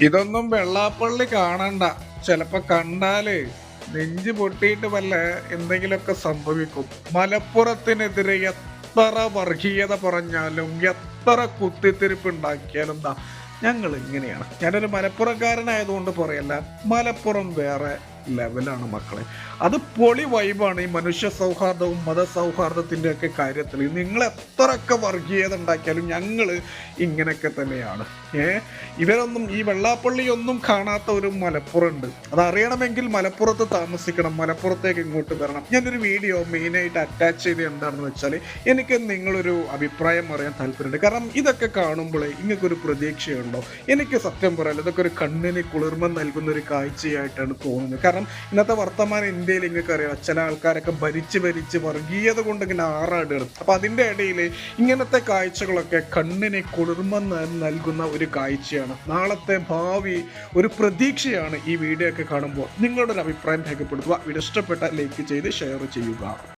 ഇതൊന്നും വെള്ളാപ്പള്ളി കാണണ്ട. ചിലപ്പോ കണ്ടാൽ നെഞ്ച് പൊട്ടിയിട്ട് വല്ല എന്തെങ്കിലുമൊക്കെ സംഭവിക്കും. മലപ്പുറത്തിനെതിരെ എത്ര വർഗീയത പറഞ്ഞാലും എത്ര കുത്തിത്തിരിപ്പ് ഉണ്ടാക്കിയാലും ഞങ്ങൾ ഇങ്ങനെയാണ്. ഞാനൊരു മലപ്പുറക്കാരനായതുകൊണ്ട് പറയല്ല മലപ്പുറം വേറെ ലെവലാണ് മക്കളെ. അത് പൊളി വൈബാണ് ഈ മനുഷ്യ സൗഹാർദ്ദവും മത സൗഹാർദ്ദത്തിന്റെ ഒക്കെ കാര്യത്തിൽ. നിങ്ങൾ എത്രയൊക്കെ വർഗീയത ഉണ്ടാക്കിയാലും ഞങ്ങൾ ഇങ്ങനെയൊക്കെ തന്നെയാണ്. ഏ? ഇവരൊന്നും ഈ വെള്ളാപ്പള്ളിയൊന്നും കാണാത്ത ഒരു മലപ്പുറം ഉണ്ട് അത് അറിയണമെങ്കിൽ മലപ്പുറത്ത് താമസിക്കണം മലപ്പുറത്തേക്ക് ഇങ്ങോട്ട് വരണം. ഞാനൊരു വീഡിയോ മെയിനായിട്ട് അറ്റാച്ച് ചെയ്ത് എന്താണെന്ന് വെച്ചാൽ എനിക്ക് നിങ്ങളൊരു അഭിപ്രായം അറിയാൻ താല്പര്യമുണ്ട്. കാരണം ഇതൊക്കെ കാണുമ്പോഴേ ഇങ്ങൾക്കൊരു പ്രതീക്ഷയുണ്ടോ? എനിക്ക് സത്യം പറയാലോ ഇതൊക്കെ ഒരു കണ്ണിന് കുളിർമ നൽകുന്ന ഒരു കാഴ്ചയായിട്ടാണ് തോന്നുന്നത്. കാരണം ഇന്നത്തെ വർത്തമാന ഇന്ത്യയിൽ നിങ്ങൾക്ക് അറിയാം ചില ആൾക്കാരൊക്കെ ഭരിച്ച് ഭരിച്ച് വർഗീയത കൊണ്ട് ഇങ്ങനെ ആറാടുകയാണ്. അപ്പൊ അതിന്റെ ഇടയിൽ ഇങ്ങനത്തെ കാഴ്ചകളൊക്കെ കണ്ണിനെ കുളിർമ നൽകുന്ന ഒരു കാഴ്ചയാണ്. നാളത്തെ ഭാവി ഒരു പ്രതീക്ഷയാണ് ഈ വീഡിയോ ഒക്കെ കാണുമ്പോൾ. നിങ്ങളുടെ ഒരു അഭിപ്രായം രേഖപ്പെടുത്തുക. വീഡിയോ ഇഷ്ടപ്പെട്ട ലൈക്ക് ചെയ്ത് ഷെയർ ചെയ്യുക.